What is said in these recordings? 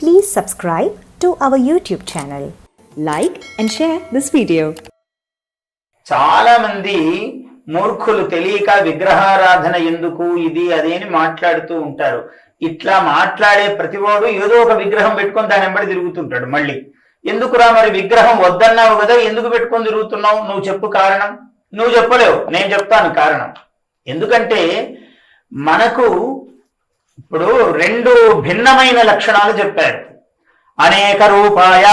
Please subscribe to our YouTube channel. Like and share this video. చాలా మంది మూర్ఖులు తెలియక విగ్రహారాధన ఎందుకు ఇది అదేని అని మాట్లాడుతూ ఉంటారు. ఇట్లా మాట్లాడే ప్రతివాడు ఏదో ఒక విగ్రహం పెట్టుకొని దాని వెంబడి తిరుగుతుంటాడు మళ్ళీ. ఎందుకురా మరి విగ్రహం వద్దన్నావు కదా ఎందుకు పెట్టుకొని తిరుగుతున్నావు? నువ్వు చెప్పు కారణం. నువ్వు చెప్పలేవు నేను చెప్తాను కారణం. ఎందుకంటే మనకు ఇప్పుడు రెండు భిన్నమైన లక్షణాలు చెప్పాడు అనేక రూపాయ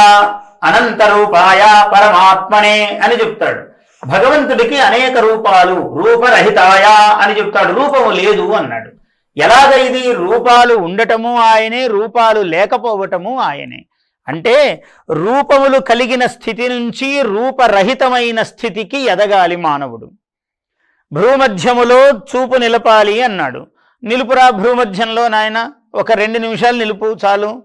అనంత రూపాయ పరమాత్మనే అని చెప్తాడు. భగవంతుడికి అనేక రూపాలు రూపరహితాయ అని చెప్తాడు. రూపము లేదు అన్నాడు. ఎలాగ ఇది? రూపాలు ఉండటము ఆయనే రూపాలు లేకపోవటము ఆయనే. అంటే రూపములు కలిగిన స్థితి నుంచి రూపరహితమైన స్థితికి ఎదగాలి మానవుడు. భ్రూమధ్యములో చూపు నిలపాలి అన్నాడు. నిలుపురా భ్రూమధ్యంలో నాయన ఒక రెండు నిమిషాలు నిలుపు చాలు.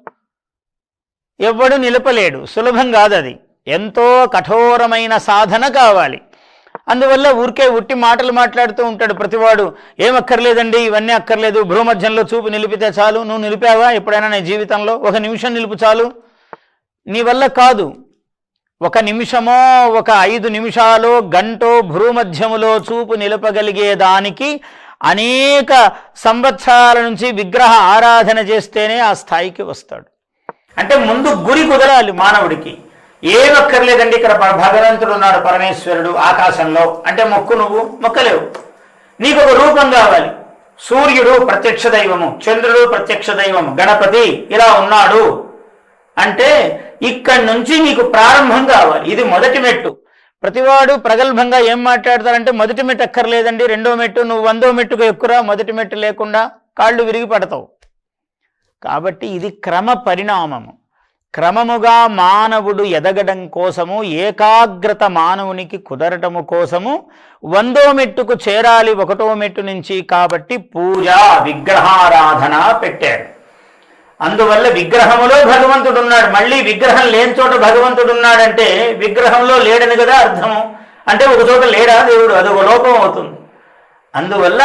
ఎవడు నిలపలేడు సులభం కాదు అది ఎంతో కఠోరమైన సాధన కావాలి. అందువల్ల ఊరికే ఉట్టి మాటలు మాట్లాడుతూ ఉంటాడు ప్రతివాడు. ఏమక్కర్లేదండి ఇవన్నీ అక్కర్లేదు భ్రూమధ్యంలో చూపు నిలిపితే చాలు. నువ్వు నిలిపావా ఎప్పుడైనా నీ జీవితంలో? ఒక నిమిషం నిలుపు చాలు. నీ వల్ల కాదు. ఒక నిమిషమో ఒక ఐదు నిమిషాలో గంటో భ్రూమధ్యములో చూపు నిలపగలిగే దానికి అనేక సంవత్సరాల నుంచి విగ్రహ ఆరాధన చేస్తేనే ఆ స్థాయికి వస్తాడు. అంటే ముందు గురి కుదరాలి మానవుడికి. ఏమక్కర్లేదండి ఇక్కడ ప- భగవంతుడు ఉన్నాడు పరమేశ్వరుడు ఆకాశంలో. అంటే మొక్కు నువ్వు మొక్కలేవు. నీకు ఒక రూపం కావాలి. సూర్యుడు ప్రత్యక్ష దైవము చంద్రుడు ప్రత్యక్ష దైవము గణపతి ఇలా ఉన్నాడు. అంటే ఇక్కడి నుంచి నీకు ప్రారంభం కావాలి. ఇది మొదటి మెట్టు. ప్రతివాడు ప్రగల్భంగా ఏం మాట్లాడతారంటే మొదటి మెట్టు అక్కర్లేదండి రెండో మెట్టు నువ్వు వందో మెట్టుకు ఎక్కురా మొదటి మెట్టు లేకుండా కాళ్ళు విరిగి పడతావు. కాబట్టి ఇది క్రమ పరిణామము. క్రమముగా మానవుడు ఎదగడం కోసము ఏకాగ్రత మానవునికి కుదరటము కోసము వందో మెట్టుకు చేరాలి ఒకటో మెట్టు నుంచి కాబట్టి పూజ విగ్రహారాధన పెట్టారు. అందువల్ల విగ్రహములో భగవంతుడు ఉన్నాడు మళ్ళీ విగ్రహం లేని చోట భగవంతుడు ఉన్నాడంటే విగ్రహంలో లేడని కదా అర్థము. అంటే ఒక చోట లేడా దేవుడు? అది ఒక లోపం అవుతుంది. అందువల్ల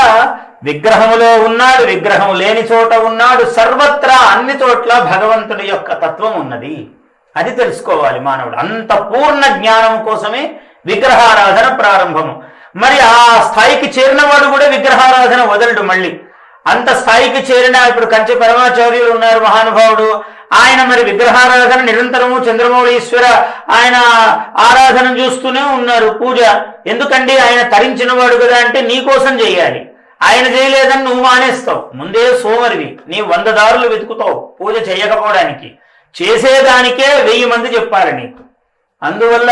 విగ్రహములో ఉన్నాడు విగ్రహం లేని చోట ఉన్నాడు సర్వత్రా అన్ని చోట్ల భగవంతుడి యొక్క తత్వం ఉన్నది. అది తెలుసుకోవాలి మానవుడు. అంత పూర్ణ జ్ఞానం కోసమే విగ్రహారాధన ప్రారంభము. మరి ఆ స్థాయికి చేరినవాడు కూడా విగ్రహారాధన వదలడు మళ్ళీ. అంత స్థాయికి చేరిన ఇప్పుడు కంచి పరమాచార్యులు ఉన్నారు మహానుభావుడు. ఆయన మరి విగ్రహారాధన నిరంతరము చంద్రమౌళీశ్వర ఆయన ఆరాధన చూస్తూనే ఉన్నారు పూజ. ఎందుకండి? ఆయన తరించిన వాడు కదా అంటే నీ కోసం చేయాలి. ఆయన చేయలేదని నువ్వు మానేస్తావు. ముందే సోమరివి నీ వంద దారులు వెతుకుతావు పూజ చేయకపోవడానికి. చేసేదానికే వెయ్యి మంది చెప్పాలి నీకు. అందువల్ల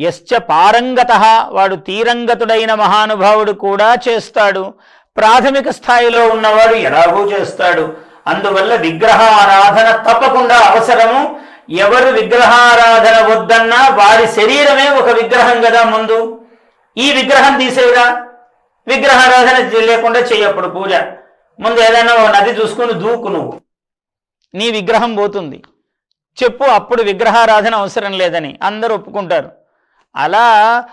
యశ్చ పారంగత వాడు తీరంగతుడైన మహానుభావుడు కూడా చేస్తాడు. ప్రాథమిక స్థాయిలో ఉన్నవాడు ఎలాగో చేస్తాడు. అందువల్ల విగ్రహారాధన తప్పకుండా అవసరము. ఎవరు విగ్రహారాధన వద్దన్నా వారి శరీరమే ఒక విగ్రహం కదా ముందు. ఈ విగ్రహం తీసేవిరా విగ్రహారాధన లేకుండా చేయప్పుడు పూజ. ముందు ఏదైనా ఓ నది చూసుకుని దూకు నువ్వు. నీ విగ్రహం పోతుంది. చెప్పు అప్పుడు విగ్రహారాధన అవసరం లేదని అందరూ ఒప్పుకుంటారు. అలా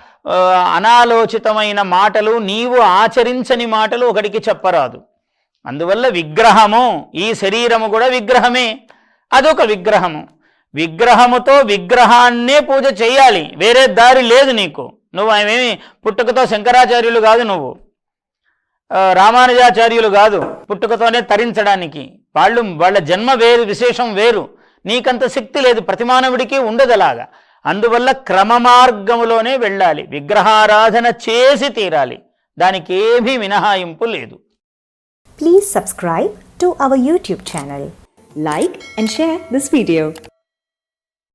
అనాలోచితమైన మాటలు నీవు ఆచరించని మాటలు ఒకడికి చెప్పరాదు. అందువల్ల విగ్రహము ఈ శరీరము కూడా విగ్రహమే. అదొక విగ్రహము. విగ్రహముతో విగ్రహాన్నే పూజ చేయాలి. వేరే దారి లేదు నీకు. నువ్వు ఏమేమి పుట్టుకతో శంకరాచార్యులు కాదు నువ్వు. రామానుజాచార్యులు కాదు పుట్టుకతోనే తరించడానికి. వాళ్ళు వాళ్ళ జన్మ వేరు విశేషం వేరు. నీకంత శక్తి లేదు. ప్రతిమానవుడికి ఉండదు అలాగా అందువల్ల క్రమమార్గములోనే వెళ్ళాలి. విగ్రహారాధన చేసి తీరాలి. దానికి ఏమీ మినహాయింపు లేదు. Please subscribe to our YouTube channel like and share this video